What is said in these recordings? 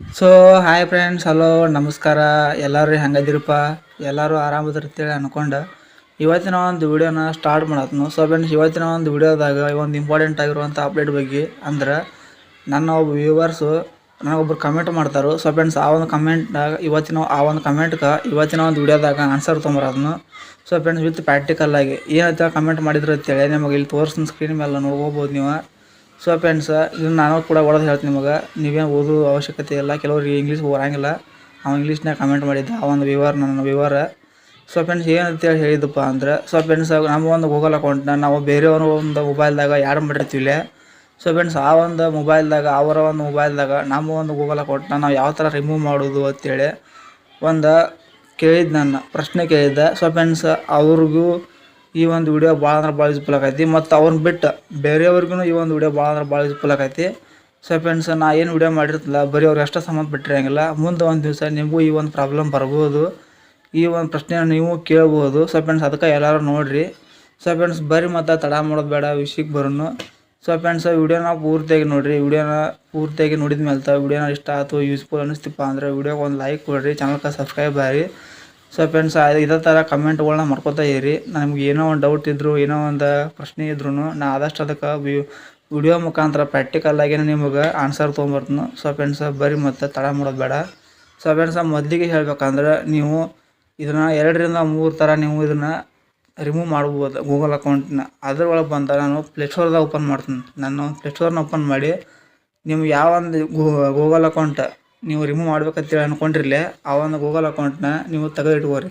So hi friends hello ನಮಸ್ಕಾರ. ಎಲ್ಲರೂ ಹೆಂಗದಿರಪ್ಪ ಎಲ್ಲರೂ ಆರಾಮದಿರ್ತೇಳಿ ಅನ್ಕೊಂಡು. ಇವತ್ತಿನ ಒಂದು ವಿಡಿಯೋನ ಸ್ಟಾರ್ಟ್ ಮಾಡತ್ನು. ಸೊ ಫ್ರೆಂಡ್ಸ್ ಇವತ್ತಿನ ಒಂದು ವಿಡಿಯೋದಾಗ ಒಂದು ಇಂಪಾರ್ಟೆಂಟ್ ಆಗಿರುವಂಥ ಅಪ್ಡೇಟ್ ಬಗ್ಗೆ ಅಂದ್ರೆ, ನನ್ನ ಒಬ್ಬ ವ್ಯೂವರ್ಸು ನನಗೊಬ್ರು ಕಮೆಂಟ್ ಮಾಡ್ತಾರೆ. ಸೊ ಫ್ರೆಂಡ್ಸ್ ಆ ಒಂದು ಕಮೆಂಟ್ನಾಗ ಇವತ್ತಿನ, ಆ ಒಂದು ಕಮೆಂಟ್ಗೆ ಇವತ್ತಿನ ಒಂದು ವಿಡಿಯೋದಾಗ ಆನ್ಸರ್ ತೊಗೊಂಬರೋದನ್ನು ಸೊ ಫ್ರೆಂಡ್ಸ್ ವಿತ್ ಪ್ರಾಕ್ಟಿಕಲ್ ಆಗಿ ಏನಂತ ಕಮೆಂಟ್ ಮಾಡಿದ್ರು ಅಂತೇಳಿ ನಿಮಗೆ ಇಲ್ಲಿ ತೋರಿಸ್ತೀನಿ ಸ್ಕ್ರೀನ್ ಮೇಲೆ ನೋಡ್ಕೋಬೋದು ನೀವು. ಸೊ ಫ್ರೆಂಡ್ಸ್ ಇದನ್ನು ನಾನು ಕೂಡ ಓಡೋದು ಹೇಳ್ತೀನಿ ನಿಮಗೆ. ನೀವೇನು ಓದೋ ಅವಶ್ಯಕತೆ ಇಲ್ಲ. ಕೆಲವ್ರಿಗೆ ಇಂಗ್ಲೀಷ್ ಬರೋಂಗಿಲ್ಲ. ಅವ ಇಂಗ್ಲೀಷ್ನಾಗ ಕಮೆಂಟ್ ಮಾಡಿದ್ದೆ. ಆ ಒಂದು ವಿವರ, ನನ್ನ ವಿವರ. ಸೊ ಫ್ರೆಂಡ್ಸ್ ಏನಂತೇಳಿ ಹೇಳಿದಪ್ಪ ಅಂದ್ರೆ ಸೊ ಫ್ರೆಂಡ್ಸ್ ನಮ್ಮ ಒಂದು ಗೂಗಲ್ ಅಕೌಂಟ್ನ ನಾವು ಬೇರೆಯವ್ರ ಒಂದು ಮೊಬೈಲ್ದಾಗ ಯಾರು ಮಾಡಿರ್ತೀವಿ ಸೊ ಫ್ರೆಂಡ್ಸ್ ಆ ಒಂದು ಮೊಬೈಲ್ದಾಗ ಅವರ ಒಂದು ಮೊಬೈಲ್ದಾಗ ನಮ್ಮ ಒಂದು ಗೂಗಲ್ ಅಕೌಂಟ್ನ ನಾವು ಯಾವ ಥರ ರಿಮೂವ್ ಮಾಡೋದು ಅಂತೇಳಿ ಒಂದು ಕೇಳಿದ್ದು ನನ್ನ, ಪ್ರಶ್ನೆ ಕೇಳಿದ್ದೆ. ಸೊ ಫ್ರೆಂಡ್ಸ್ ಅವ್ರಿಗೂ ಈ ಒಂದು ವಿಡಿಯೋ ಭಾಳ ಅಂದ್ರೆ ಭಾಳ ಯೂಸ್ಫುಲ್ ಆಗೈತಿ ಮತ್ತು ಅವ್ರನ್ನ ಬಿಟ್ಟು ಬೇರೆಯವ್ರಿಗೂ ಈ ಒಂದು ವಿಡಿಯೋ ಭಾಳ ಅಂದ್ರೆ ಭಾಳ ಯೂಸ್ಫುಲ್ ಆಗೈತಿ ಸೊ ಫ್ರೆಂಡ್ಸ್ ನಾ ಏನು ವಿಡಿಯೋ ಮಾಡಿರ್ತಿಲ್ಲ, ಬರೀ ಅವ್ರು ಎಷ್ಟೋ ಸಂಬಂಧ ಬಿಟ್ಟಿರಂಗಿಲ್ಲ. ಮುಂದೆ ಒಂದು ದಿವಸ ನಿಮಗೂ ಈ ಒಂದು ಪ್ರಾಬ್ಲಮ್ ಬರ್ಬೋದು. ಈ ಒಂದು ಪ್ರಶ್ನೆ ನೀವು ಕೇಳ್ಬೋದು. ಸೊ ಫ್ರೆಂಡ್ಸ್ ಅದಕ್ಕೆ ಎಲ್ಲರೂ ನೋಡಿರಿ. ಸೊ ಫ್ರೆಂಡ್ಸ್ ಬರೀ ಮತ್ತು ತಡ ಮಾಡೋದು ಬೇಡ ವಿಷಯಕ್ಕೆ ಬರೋನು. ಸೊ ಫ್ರೆಂಡ್ಸ್ ವಿಡಿಯೋನ ಪೂರ್ತಿಯಾಗಿ ನೋಡಿರಿ. ವಿಡಿಯೋನ ಪೂರ್ತಿಯಾಗಿ ನೋಡಿದ ಮೇಲೆ ವಿಡಿಯೋನ ಇಷ್ಟ ಆಯಿತು ಯೂಸ್ಫುಲ್ ಅನ್ನಿಸ್ತಿಪ್ಪ ಅಂದ್ರೆ ವಿಡಿಯೋಗೆ ಒಂದು ಲೈಕ್ ಕೊಡಿರಿ ಚಾನಲ್ಗೆ ಸಬ್ಸ್ಕ್ರೈಬ್ ಆಗಿ ಸೊ ಫ್ರೆಂಡ್ಸ್ ಇದೇ ಥರ ಕಮೆಂಟ್ಗಳನ್ನ ಮಾಡ್ಕೊತಾ ಇರಿ. ನಮ್ಗೆ ಏನೋ ಒಂದು ಡೌಟ್ ಇದ್ರು, ಏನೋ ಒಂದು ಪ್ರಶ್ನೆ ಇದ್ರು ನಾ ಆದಷ್ಟು ಅದಕ್ಕೆ ವಿಡಿಯೋ ಮುಖಾಂತರ ಪ್ರಾಕ್ಟಿಕಲ್ ಆಗಿ ನಿಮಗೆ ಆನ್ಸರ್ ತೊಗೊಂಬರ್ತೀನಿ. ಸೊ ಫ್ರೆಂಡ್ಸ್ ಬರೀ ಮತ್ತೆ ತಡ ಮಾಡೋದು ಬೇಡ. ಸೊ ಫ್ರೆಂಡ್ಸ್ ಮೊದಲಿಗೆ ಹೇಳ್ಬೇಕಂದ್ರೆ ನೀವು ಇದನ್ನು ಎರಡರಿಂದ ಮೂರು ಥರ ನೀವು ಇದನ್ನು ರಿಮೂವ್ ಮಾಡ್ಬೋದು ಗೂಗಲ್ ಅಕೌಂಟ್ನ ಅದ್ರೊಳಗೆ ಬಂದ ನಾನು ಪ್ಲೇಸ್ಟೋರ್ದಾಗ ಓಪನ್ ಮಾಡ್ತೀನಿ. ನಾನು ಪ್ಲೇಸ್ಟೋರ್ನ ಓಪನ್ ಮಾಡಿ, ನಿಮ್ಗೆ ಯಾವ ಒಂದು ಗೂಗಲ್ ಅಕೌಂಟ್ ನೀವು ರಿಮೂವ್ ಮಾಡ್ಬೇಕಂತೇಳಿ ಅನ್ಕೊಂಡಿರ್ಲಿ ಆ ಒಂದು ಗೂಗಲ್ ಅಕೌಂಟ್ನ ನೀವು ತೆಗೆದಿಟ್ಕೋರಿ.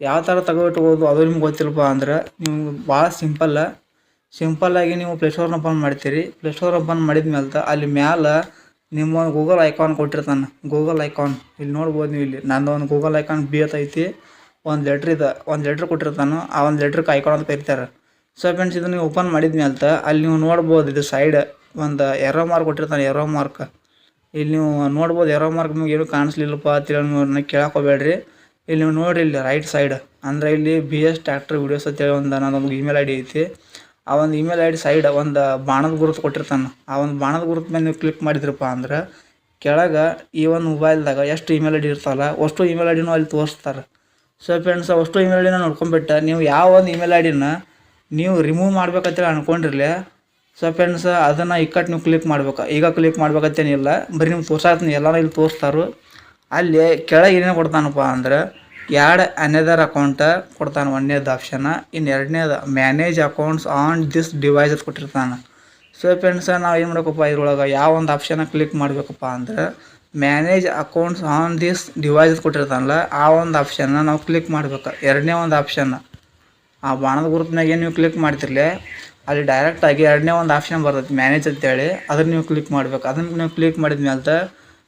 ಯಾವ ಥರ ತೆಗೆದಿಟ್ಬೋದು ಅದು ನಿಮ್ಗೆ ಗೊತ್ತಿಲ್ಲಪ್ಪ ಅಂದ್ರೆ ನೀವು ಭಾಳ ಸಿಂಪಲ್ಲ ಸಿಂಪಲ್ಲಾಗಿ ನೀವು ಪ್ಲೇಸ್ಟೋರ್ನ ಓಪನ್ ಮಾಡ್ತೀರಿ. ಪ್ಲೇಸ್ಟೋರ್ ಓಪನ್ ಮಾಡಿದ ಮೇಲೆ ಅಲ್ಲಿ ಮ್ಯಾಲೆ ನಿಮ್ಮ ಒಂದು ಗೂಗಲ್ ಐಕಾನ್ ಕೊಟ್ಟಿರ್ತಾನೆ. ಗೂಗಲ್ ಐಕಾನ್ ಇಲ್ಲಿ ನೋಡ್ಬೋದು ನೀವು ಇಲ್ಲಿ. ನಂದು ಒಂದು ಗೂಗಲ್ ಐಕಾನ್ ಬಿ ಐತಿ. ಒಂದು ಲೆಟ್ರ್ ಇದೆ, ಒಂದು ಲೆಟ್ರ್ ಕೊಟ್ಟಿರ್ತಾನೆ. ಆ ಒಂದು ಲೆಟ್ರಿಗೆ ಐಕಾನ್ ಅಂತ ಕರಿತಾರೆ. ಸೊ ಫ್ರೆಂಡ್ಸ್ ಇದನ್ನು ನೀವು ಓಪನ್ ಮಾಡಿದ ಮೇಲೆ ಅಲ್ಲಿ ನೀವು ನೋಡ್ಬೋದು ಇದು ಸೈಡ್ ಒಂದು ಎರೋ ಮಾರ್ಕ್ ಕೊಟ್ಟಿರ್ತಾನೆ ಎರೋ ಮಾರ್ಕ್ ಇಲ್ಲಿ ನೀವು ನೋಡ್ಬೋದು ಎರೋ ಮಾರ್ಕ್ ನಿಮ್ಗೆ ಏನು ಕಾಣಿಸ್ಲಿಲ್ಲಪ್ಪ ಅಂತೇಳಿ ನೀವು ಕೇಳಕ್ಕೆ ಹೋಗ್ಬೇಡ್ರಿ ಇಲ್ಲಿ ನೀವು ನೋಡಿರಿ ಇಲ್ಲಿ ರೈಟ್ ಸೈಡ್ ಅಂದರೆ ಇಲ್ಲಿ ಬಿ ಎಸ್ ಟ್ಯಾಕ್ಟರ್ ವಿಡಿಯೋಸ್ ಅಂತೇಳಿ ಒಂದು ನನ್ನದೊಂದು ಇಮೇಲ್ ಐ ಡಿ ಐತಿ. ಆ ಒಂದು ಇಮೇಲ್ ಐ ಡಿ ಸೈಡ್ ಒಂದು ಬಾಣದ ಗುರುತು ಕೊಟ್ಟಿರ್ತಾನೆ. ಆ ಒಂದು ಬಾಣದ ಗುರುತು ಮೇಲೆ ನೀವು ಕ್ಲಿಕ್ ಮಾಡಿದ್ರಪ್ಪ ಅಂದ್ರೆ ಕೆಳಗೆ ಈ ಒಂದು ಮೊಬೈಲ್ದಾಗ ಎಷ್ಟು ಇಮೇಲ್ ಐ ಡಿ ಇರ್ತಾವಲ್ಲ, ಅಷ್ಟು ಇಮೇಲ್ ಐ ಡಿನೂ ಅಲ್ಲಿ ತೋರಿಸ್ತಾರೆ. ಸೊ ಫ್ರೆಂಡ್ಸ್ ಅಷ್ಟು ಇಮೇಲ್ ಐ ಡಿನ ನೀವು ಯಾವ ಒಂದು ಇಮೇಲ್ ಐ ಡಿನ ನೀವು ರಿಮೂವ್ ಮಾಡ್ಬೇಕಂತೇಳಿ ಅನ್ಕೊಂಡಿರ್ಲಿ ಸೊ ಫ್ರೆಂಡ್ಸ್ ಅದನ್ನು ಇಕ್ಕಟ್ಟು ನೀವು ಕ್ಲಿಕ್ ಮಾಡ್ಬೇಕು. ಈಗ ಕ್ಲಿಕ್ ಮಾಡ್ಬೇಕಂತೇನಿಲ್ಲ. ಬರೀ ನೀವು ತೋರ್ಸಾತೀನಿ ಎಲ್ಲರೂ ಇಲ್ಲಿ ತೋರಿಸ್ತಾರು ಅಲ್ಲಿ ಕೆಳಗೆ ಏನೇ ಕೊಡ್ತಾನಪ್ಪ ಅಂದ್ರೆ ಎರಡು ಅನದರ್ ಅಕೌಂಟ ಕೊಡ್ತಾನೆ. ಒಂದನೇದು ಆಪ್ಷನ್ ಇನ್ನು ಎರಡನೇದು manage accounts on this device ಕೊಟ್ಟಿರ್ತಾನೆ. ಸೊ ಫ್ರೆಂಡ್ಸ್ ನಾವು ಏನು ಮಾಡ್ಬೇಕಪ್ಪ ಇದ್ರೊಳಗೆ? ಯಾವ ಒಂದು ಆಪ್ಷನ್ ಕ್ಲಿಕ್ ಮಾಡಬೇಕಪ್ಪ ಅಂದ್ರೆ manage accounts on this device ಕೊಟ್ಟಿರ್ತಾನಲ್ಲ, ಆ ಒಂದು ಆಪ್ಷನ್ನ ನಾವು ಕ್ಲಿಕ್ ಮಾಡ್ಬೇಕು. ಎರಡನೇ ಒಂದು ಆಪ್ಷನ್ ಆ ಬಾಣದ ಗುರುತಿನಾಗ ನೀವು ಕ್ಲಿಕ್ ಮಾಡ್ತಿರ್ಲಿ? ಅಲ್ಲಿ ಡೈರೆಕ್ಟಾಗಿ ಎರಡನೇ ಒಂದು ಆಪ್ಷನ್ ಬರ್ತೈತಿ ಮ್ಯಾನೇಜ್ ಅಂತೇಳಿ. ಅದನ್ನು ನೀವು ಕ್ಲಿಕ್ ಮಾಡ್ಬೇಕು. ಅದನ್ನು ನೀವು ಕ್ಲಿಕ್ ಮಾಡಿದ ಮೇಲೆ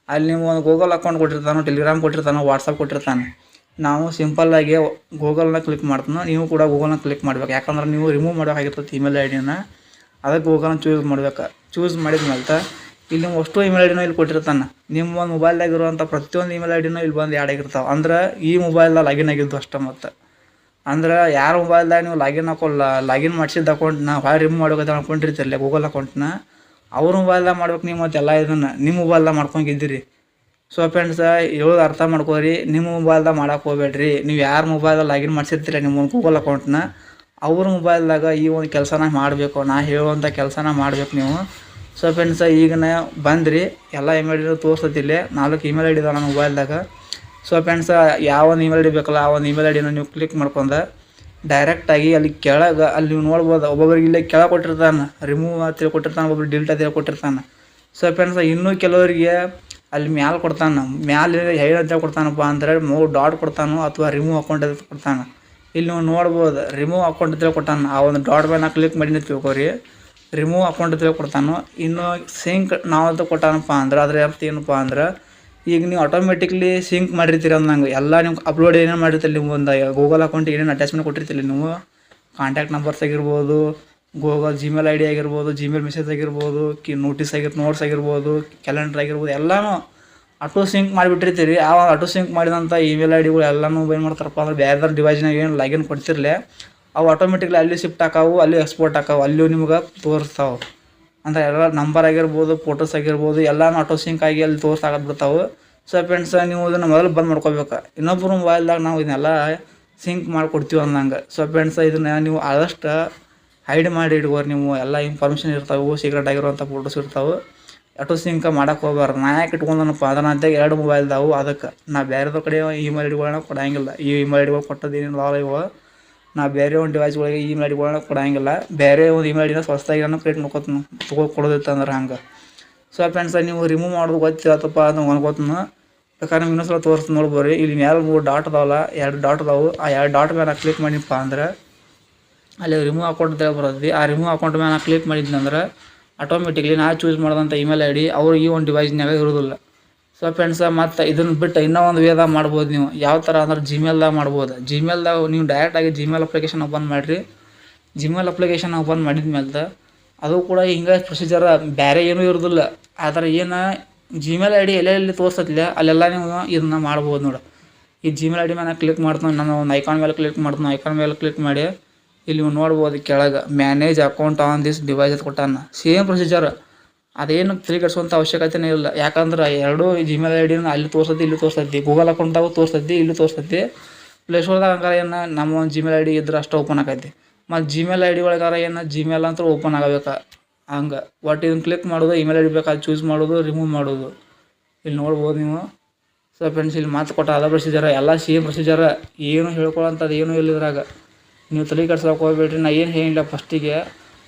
ಅಲ್ಲಿ ನೀವು ಒಂದು ಗೂಗಲ್ ಅಕೌಂಟ್ ಕೊಟ್ಟಿರ್ತಾನೋ ಟೆಲಿಗ್ರಾಮ್ ಕೊಟ್ಟಿರ್ತಾನೋ ವಾಟ್ಸಪ್ ಕೊಟ್ಟಿರ್ತಾನೆ, ನಾವು ಸಿಂಪಲ್ಲಾಗಿ ಗೂಗಲ್ನ ಕ್ಲಿಕ್ ಮಾಡ್ತಾನೋ, ನೀವು ಕೂಡ ಗೂಗಲ್ನ ಕ್ಲಿಕ್ ಮಾಡ್ಬೇಕು. ಯಾಕಂದ್ರೆ ನೀವು ರಿಮೂವ್ ಮಾಡಬೇಕಾಗಿರ್ತೈತಿ ಇಮೇಲ್ ಐ ಡಿನ ಅದಕ್ಕೆ ಗೂಗಲ್ನ ಚೂಸ್ ಮಾಡ್ಬೇಕು. ಚೂಸ್ ಮಾಡಿದ ಮೇಲೆ ಇಲ್ಲಿ ನೀವು ಅಷ್ಟು ಇಮೇಲ್ ಐ ಇಲ್ಲಿ ಕೊಟ್ಟಿರ್ತಾನೆ. ನಿಮ್ಮ ಒಂದು ಮೊಬೈಲ್ದಾಗ ಇರುವಂಥ ಪ್ರತಿಯೊಂದು ಇಮೇಲ್ ಐ ಇಲ್ಲಿ ಬಂದು ಆ್ಯಡ್ ಆಗಿರ್ತಾವೆ. ಅಂದ್ರೆ ಈ ಮೊಬೈಲ್ದಾಗ ಲಾಗಿನ್ ಆಗಿದ್ದು ಅಷ್ಟೇ ಮತ್ತು. ಅಂದ್ರೆ ಯಾರ ಮೊಬೈಲ್ದಾಗ ನೀವು ಲಾಗಿನ್ ಹಾಕೋಲ್ಲ ಲಾಗಿನ್ ಮಾಡಿಸಿದ ಅಕೌಂಟ್ನ ಭಾಳ ರಿಮೂವ್ ಮಾಡ್ಬೇಕಂತ ಅನ್ಕೊಂಡಿರ್ತಿರಲ್ಲ ಗೂಗಲ್ ಅಕೌಂಟ್ನ ಅವ್ರ ಮೊಬೈಲ್ದಾಗ ಮಾಡ್ಬೇಕು ನೀವು ಮತ್ತೆ ಎಲ್ಲ ಇದನ್ನು ನಿಮ್ಮ ಮೊಬೈಲ್ದಾಗ ಮಾಡ್ಕೊಂಡಿದ್ದೀರಿ ಸೊ ಫ್ರೆಂಡ್ಸ್ ಹೇಳೋದು ಅರ್ಥ ಮಾಡ್ಕೋರಿ ನಿಮ್ಮ ಮೊಬೈಲ್ದಾಗ ಮಾಡಕ್ಕೆ ಹೋಗ್ಬೇಡ್ರಿ. ನೀವು ಯಾರ ಮೊಬೈಲ್ದಾಗ ಲಾಗಿನ್ ಮಾಡಿಸಿರ್ತೀರ ನಿಮ್ಮ ಗೂಗಲ್ ಅಕೌಂಟ್ನ ಅವ್ರ ಮೊಬೈಲ್ದಾಗ ಈ ಒಂದು ಕೆಲಸನ ಮಾಡಬೇಕು, ನಾ ಹೇಳುವಂಥ ಕೆಲಸನ ಮಾಡಬೇಕು ನೀವು. ಸೊ ಫ್ರೆಂಡ್ಸ್ ಈಗನೇ ಬಂದ್ರಿ, ಎಲ್ಲ ಇಮೇಲ್ ಐಡಿ ತೋರಿಸ್ತೈತಿಲ್ಲೇ ನಾಲ್ಕು ಇಮೇಲ್ ಐಡಿ ನನ್ನ ಮೊಬೈಲ್ದಾಗ ಸೊ ಫ್ರೆಂಡ್ಸ್ ಯಾವ ಒಂದು ಇಮೇಲ್ ಐ ಡಿ ಬೇಕಲ್ಲ, ಆ ಒಂದು ಇಮೇಲ್ ಐ ಡಿನ ನೀವು ಕ್ಲಿಕ್ ಮಾಡ್ಕೊಂಡು ಡೈರೆಕ್ಟಾಗಿ ಅಲ್ಲಿ ಕೆಳಗೆ, ಅಲ್ಲಿ ನೀವು ನೋಡ್ಬೋದು, ಒಬ್ಬೊಬ್ರಿಗೆ ಇಲ್ಲೇ ಕೆಳಗೆ ಕೊಟ್ಟಿರ್ತಾನೆ ರಿಮೂವ್ ಅಂತ ಕೊಟ್ಟಿರ್ತಾನೆ ಒಬ್ಬರು ಡಿಲ್ಟ್ ಅಂತ ಕೊಟ್ಟಿರ್ತಾನೆ ಸೊ ಫ್ರೆಂಡ್ಸ್ ಇನ್ನೂ ಕೆಲವರಿಗೆ ಅಲ್ಲಿ ಮ್ಯಾಲೆ ಕೊಡ್ತಾನೆ, ಮ್ಯಾಲೆ ಹೇಳಿ ಅಂತ ಕೊಡ್ತಾನಪ್ಪ ಅಂದರೆ ಮೂರು ಡಾಟ್ ಕೊಡ್ತಾನೋ ಅಥವಾ ರಿಮೂವ್ ಅಕೌಂಟ್ ಅಂತ ಕೊಡ್ತಾನೆ. ಇಲ್ಲಿ ನೀವು ನೋಡ್ಬೋದು ರಿಮೂವ್ ಅಕೌಂಟ್ ಅಂತ ಕೊಟ್ಟಾನ ಆ ಒಂದು ಡಾಟ್ ಮೇಲೆ ಕ್ಲಿಕ್ ಮಾಡಿ ತಿಳ್ಕೊರಿ. ರಿಮೂವ್ ಅಕೌಂಟ್ ಅಂತ ಕೊಡ್ತಾನೋ ಇನ್ನು ಸಿಂಕ್ ನಾವು ಅಂತ ಕೊಟ್ಟಾನಪ್ಪ ಅಂದ್ರೆ, ಅದ್ರ ಅರ್ಥ ಏನಪ್ಪ ಅಂದ್ರೆ ಈಗ ನೀವು ಆಟೋಮೆಟಿಕ್ಲಿ ಸಿಂಕ್ ಮಾಡಿರ್ತೀರ ನಂಗೆ ಎಲ್ಲ ನಿಮ್ಗೆ ಅಪ್ಲೋಡ್ ಏನೇನು ಮಾಡಿರ್ತೀರಿ ನೀವು ಒಂದು ಗೂಗಲ್ ಅಕೌಂಟ್ ಏನೇನು ಅಟ್ಯಾಚ್ಮೆಂಟ್ ಕೊಟ್ಟಿರ್ತೀರಿ ನೀವು? ಕಾಂಟ್ಯಾಕ್ಟ್ ನಂಬರ್ಸ್ ಆಗಿರ್ಬೋದು ಗೂಗಲ್ ಜಿಮೇಲ್ ಐ ಡಿ ಆಗಿರ್ಬೋದು ಜಿಮೇಲ್ ಮೆಸೇಜ್ ಆಗಿರ್ಬೋದು, ಕಿ ನೋಟಿಸ್ ಆಗಿರ್ ನೋಟ್ಸ್ ಆಗಿರ್ಬೋದು ಕ್ಯಾಲೆಂಡರ್ ಆಗಿರ್ಬೋದು, ಎಲ್ಲನೂ ಆಟೋ ಸಿಂಕ್ ಮಾಡಿಬಿಟ್ಟಿರ್ತೀರಿ. ಆ ಆಟೋ ಸಿಂಕ್ ಮಾಡಿದಂಥ ಇಮೇಲ್ ಐ ಡಿಗಳು ಎಲ್ಲನೂ ಏನು ಮಾಡ್ತಾರಪ್ಪ ಅಂದ್ರೆ ಬೇರೆ ಡಿವೈಸ್ನಾಗ ಏನು ಲಾಗಿನ್ ಕೊಡ್ತಿರ್ಲಿ, ಅವು ಆಟೋಮೆಟಿಕ್ಲಿ ಅಲ್ಲಿ ಶಿಫ್ಟ್ ಹಾಕಾವು, ಅಲ್ಲಿ ಎಕ್ಸ್ಪೋರ್ಟ್ ಹಾಕಾವು ಅಲ್ಲಿ ನಿಮ್ಗೆ ತೋರಿಸ್ತಾವೆ. ಅಂದ್ರೆ ಎಲ್ಲ ನಂಬರ್ ಆಗಿರ್ಬೋದು ಫೋಟೋಸ್ ಆಗಿರ್ಬೋದು ಎಲ್ಲಾನು ಆಟೋ ಸಿಂಕ್ ಆಗಿ ಅಲ್ಲಿ ತೋರ್ಸಾಕತ್ ಬಿಡ್ತಾವೆ ಸೊ ಫ್ರೆಂಡ್ಸ್ ನೀವು ಇದನ್ನು ಮೊದಲು ಬಂದ್ ಮಾಡ್ಕೋಬೇಕು. ಇನ್ನೊಬ್ಬರು ಮೊಬೈಲ್ದಾಗ ನಾವು ಇದನ್ನೆಲ್ಲ ಸಿಂಕ್ ಮಾಡಿಕೊಡ್ತೀವಿ ಅಂದಂಗೆ. ಸೊ ಫ್ರೆಂಡ್ಸ್ ಇದನ್ನ ನೀವು ಆದಷ್ಟು ಹೈಡ್ ಮಾಡಿ ಇಟ್ಕೋರಿ ನೀವು. ಎಲ್ಲ ಇನ್ಫಾರ್ಮೇಷನ್ ಇರ್ತಾವೆ ಸೀಕ್ರೆಟ್ ಆಗಿರುವಂಥ ಫೋಟೋಸ್ ಇರ್ತಾವೆ. ಆಟೋ ಸಿಂಕ್ ಮಾಡಕ್ಕೆ ಹೋಗ್ಬಾರ್ದು ನಾ ಯಾಕೆ ಇಟ್ಕೊಂಡನಪ್ಪ? ಅದನ್ನ ಅಂತ ಎರಡು ಮೊಬೈಲ್ದಾವು ಅದಕ್ಕೆ ನಾ ಬೇರೆದ್ರ ಕಡೆ ಇಮೇಲ್ ಐಡಿಗಳನ್ನ ಕೊಡಂಗಿಲ್ಲ. ಈ ಇಮೇಲ್ ಐಡಿಗಳು ಕೊಟ್ಟದೇನಿಲ್ಲ ಲಾಲ್ ಇವು. ನಾ ಬೇರೆ ಒಂದು ಡಿವೈಸ್ಗಳಿಗೆ ಇಮೇಲ್ ಐಡಿಗಳನ್ನ ಕೊಡಂಗಿಲ್ಲ. ಬೇರೆ ಒಂದು ಇಮೇಲ್ ಐಡಿನ ಹೊಸದಾಗಿ ನಾನು ಕ್ರಿಯೇಟ್ ಮಾಡ್ಕೊತೀನಿ. ತಗೋ ಕೊಡೋದಿತ್ತಂದ್ರೆ ಹಂಗೆ. ಸೊ ಫ್ರೆಂಡ್ಸ್ ನೀವು ರಿಮೂವ್ ಮಾಡೋದು ಗೊತ್ತಿರತ್ತಪ್ಪ ಅಂತ ಅನ್ಕೋತೀನಿ. ಬೇಕಾದ್ರೆ ನಿಮ್ಗೆ ಇನ್ನೊಂದ್ಸಲ ತೋರಿಸ್ತೀನಿ ನೋಡ್ಬೋರಿ ಇಲ್ಲಿ ಮೇಲೆ ಮೂರು ಡಾಟ್ ಅದಾವಲ್ಲ, ಎರಡು ಡಾಟ್ ಅದಾವು. ಆ ಎರಡು ಡಾಟ್ ಮೇಲೆ ಕ್ಲಿಕ್ ಮಾಡಿಪ್ಪ ಅಂದ್ರೆ ಅಲ್ಲಿ ರಿಮೂವ್ ಅಕೌಂಟ್ ಅಂತ ಬರೋದ್ವಿ ಆ ರಿಮೂವ್ ಅಕೌಂಟ್ ಮೇಲೆ ಕ್ಲಿಕ್ ಮಾಡಿದ್ನಂದ್ರೆ ಆಟೋಮೆಟಿಕ್ಲಿ ನಾ ಚೂಸ್ ಮಾಡಿದಂಥ ಇಮೇಲ್ ಐ ಡಿ ಈ ಒಂದು ಡಿವೈಸ್ನಾಗ ಇರೋದಿಲ್ಲ. ಸೊ ಫ್ರೆಂಡ್ಸ ಮತ್ತು ಇದನ್ನು ಬಿಟ್ಟು ಇನ್ನೂ ಒಂದು ವೇದ ಮಾಡ್ಬೋದು ನೀವು. ಯಾವ ಥರ ಅಂದ್ರೆ ಜಿಮೇಲ್ದಾಗ ಮಾಡ್ಬೋದು. ಜಿಮೇಲ್ದಾಗ ನೀವು ಡೈರೆಕ್ಟಾಗಿ ಜಿಮೇಲ್ ಅಪ್ಲಿಕೇಶನ್ ಓಪನ್ ಮಾಡಿರಿ. ಜಿಮೇಲ್ ಅಪ್ಲಿಕೇಶನ್ ಓಪನ್ ಮಾಡಿದ ಮೇಲೆ ಅದು ಕೂಡ ಹಿಂಗೆ ಪ್ರೊಸೀಜರ್ ಬೇರೆ ಏನೂ ಇರೋದಿಲ್ಲ. ಆದರೆ ಏನು ಜಿಮೇಲ್ ಐ ಡಿ ಎಲ್ಲೆಲ್ಲಿ ತೋರಿಸತ್ತಿಲ್ಲ ಅಲ್ಲೆಲ್ಲ ನೀವು ಇದನ್ನ ಮಾಡ್ಬೋದು ನೋಡು. ಈ ಜಿಮೇಲ್ ಐ ಡಿ ಮೇಲೆ ಕ್ಲಿಕ್ ಮಾಡ್ತೀನಿ ನಾನು ಒಂದು ಐಕಾನ್ ಮೇಲೆ ಕ್ಲಿಕ್ ಮಾಡ್ತೀನಿ ಐಕಾನ್ ಮೇಲೆ ಕ್ಲಿಕ್ ಮಾಡಿ ಇಲ್ಲಿ ನೀವು ನೋಡ್ಬೋದು ಕೆಳಗೆ manage account on this device ಕೊಟ್ಟಾನ. ಸೇಮ್ ಪ್ರೊಸೀಜರ್ ಅದೇನು ತಲೆ ಕೆಡಿಸುವಂಥ ಅವಶ್ಯಕತೆನೇ ಇಲ್ಲ. ಯಾಕಂದ್ರೆ ಎರಡೂ ಜಿಮೇಲ್ ಐ ಡಿನ ಅಲ್ಲಿ ತೋರಿಸ್ತೈತಿ ಇಲ್ಲಿ ತೋರಿಸ್ತೈತಿ ಗೂಗಲ್ ಅಕೌಂಟ್ದಾಗೂ ತೋರಿಸ್ತೈತಿ ಇಲ್ಲಿ ತೋರಿಸ್ತೈತಿ ಪ್ಲೇಸ್ಟೋರ್ದಾಗ ಹಂಗಾರೆ ಏನು, ನಮ್ಮ ಒಂದು ಜಿಮೇಲ್ ಐ ಡಿ ಇದ್ರೆ ಅಷ್ಟೇ ಓಪನ್ ಆಕೈತಿ ಮತ್ತು ಜಿಮೇಲ್ ಐ ಡಿ ಒಳಗಾರ ಏನು ಜಿಮೇಲ್ ಅಂತ ಓಪನ್ ಆಗಬೇಕು. ಹಂಗೆ. ಒಟ್ಟು ಇದನ್ನು ಕ್ಲಿಕ್ ಮಾಡೋದು ಇಮೇಲ್ ಐ ಡಿ ಬೇಕಾದ್ರೆ ಚೂಸ್ ಮಾಡೋದು ರಿಮೂವ್ ಮಾಡೋದು. ಇಲ್ಲಿ ನೋಡ್ಬೋದು ನೀವು. ಸೊ ಫ್ರೆಂಡ್ಸ್ ಇಲ್ಲಿ ಮಾತು ಕೊಟ್ಟ ಅದ ಪ್ರೊಸೀಜರ್ ಎಲ್ಲ ಸೇಮ್ ಪ್ರೊಸೀಜರ್ ಏನು ಹೇಳ್ಕೊಳ್ಳೋಂಥದ್ದು ಏನೂ ಇಲ್ಲ ಇದ್ರಾಗ. ನೀವು ತಲೆ ಕೆಡ್ಸೋಕೆ ಹೋಗ್ಬೇಡ್ರಿ. ನಾ ಏನು ಹೇಳಿಲ್ಲ ಫಸ್ಟಿಗೆ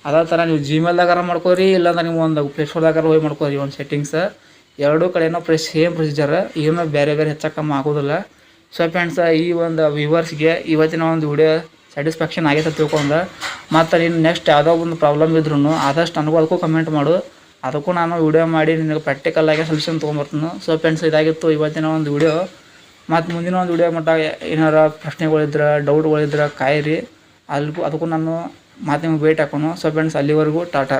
ಅದೇ ಥರ ನೀವು ಜಿಮೇಲ್ದಾಗಾರ ಮಾಡ್ಕೋರಿ, ಇಲ್ಲಾಂದ್ರೆ ನೀವು ಒಂದು ಪ್ಲೇ ಸ್ಟೋರ್ದಾಗಾರ ಹೋಗಿ ಮಾಡ್ಕೋರಿ ಒಂದು ಸೆಟ್ಟಿಂಗ್ಸ್ ಎರಡೂ ಕಡೆನೂ ಪ್ರೆ ಸೇಮ್ ಪ್ರೊಸೀಜರ್ ಏನೂ ಬೇರೆ ಬೇರೆ ಹೆಚ್ಚಕ್ಕಮ್ಮ ಕಮ್ಮಿ ಆಗೋದಿಲ್ಲ. ಸೊ ಫ್ರೆಂಡ್ಸ್ ಈ ಒಂದು ವ್ಯೂವರ್ಸ್ಗೆ ಇವತ್ತಿನ ಒಂದು ವಿಡಿಯೋ ಸ್ಯಾಟಿಸ್ಫ್ಯಾಕ್ಷನ್ ಆಗೈತೆ ತಿಳ್ಕೊಂಡು. ಮತ್ತು ನೀನು ನೆಕ್ಸ್ಟ್ ಯಾವುದೋ ಒಂದು ಪ್ರಾಬ್ಲಮ್ ಇದ್ರೂ ಆದಷ್ಟು ನನಗೂ ಅದಕ್ಕೂ ಕಮೆಂಟ್ ಮಾಡು. ಅದಕ್ಕೂ ನಾನು ವಿಡಿಯೋ ಮಾಡಿ ನಿನಗೆ ಪ್ರಾಕ್ಟಿಕಲ್ ಆಗಿ ಸೊಲ್ಯೂಷನ್ ತೊಗೊಂಬರ್ತೀನಿ. ಸೊ ಫ್ರೆಂಡ್ಸ್ ಇದಾಗಿತ್ತು ಇವತ್ತಿನ ಒಂದು ವಿಡಿಯೋ ಮತ್ತು ಮುಂದಿನ ಒಂದು ವಿಡಿಯೋ ಮಟ್ಟ ಏನಾರ ಪ್ರಶ್ನೆಗಳಿದ್ರೆ ಡೌಟ್ಗಳಿದ್ರೆ ಕಾಯಿರಿ. ಅಲ್ಲಿಗೂ ಅದಕ್ಕೂ ನಾನು ಮತ್ತೆ ನಿಮ್ಗೆ ವೇಟ್ ಹಾಕೋಣ. ಸೊ ಫ್ರೆಂಡ್ಸ್ ಅಲ್ಲಿವರೆಗೂ ಟಾಟಾ.